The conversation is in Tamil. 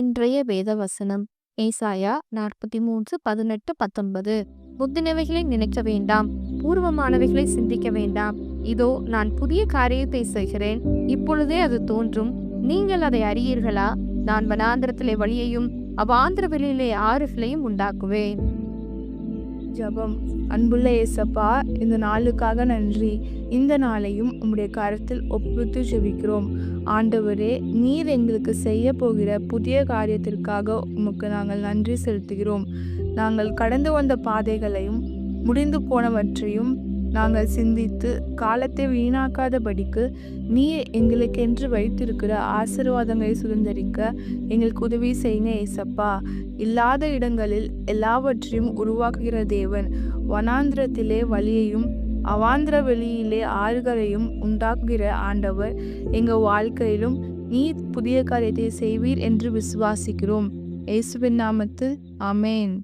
இன்றைய வேத வசனம் ஏசாயா நாற்பத்தி மூன்று பதினெட்டு பத்தொன்பது. புத்தினவைகளை நினைக்க வேண்டாம் பூர்வமானவைகளை சிந்திக்க வேண்டாம். இதோ நான் புதிய காரியத்தை செய்கிறேன். இப்பொழுதே அது தோன்றும். நீங்கள் அதை அறியீர்களா? நான் வனாந்திரத்திலே வழியையும் அவாந்திர வெளியிலே ஆறுகளையும் உண்டாக்குவேன். ஜபம். அன்புள்ள ஏசப்பா இந்த நாளுக்காக நன்றி. இந்த நாளையும் உம்முடைய கருத்தில் ஒப்புத்து ஜெபிக்கிறோம். ஆண்டவரே நீர் எங்களுக்கு செய்ய போகிற புதிய காரியத்திற்காக உமக்கு நாங்கள் நன்றி செலுத்துகிறோம். நாங்கள் கடந்து வந்த பாதைகளையும் முடிந்து போனவற்றையும் நாங்கள் சிந்தித்து காலத்தை வீணாக்காதபடிக்கு நீ எங்களுக்கென்று வைத்திருக்கிற ஆசீர்வாதங்களை சுதந்திரிக்க எங்களுக்கு உதவி செய்யுங்க ஏசப்பா. இல்லாத இடங்களில் எல்லாவற்றையும் உருவாக்குகிற தேவன் வனாந்திரத்திலே வழியையும் அவாந்திர வெளியிலே ஆறுகளையும் உண்டாக்குகிற ஆண்டவர் எங்கள் வாழ்க்கையிலும் நீ புதிய காரியத்தை செய்வீர் என்று விசுவாசிக்கிறோம். இயேசுவின் நாமத்தில் அமேன்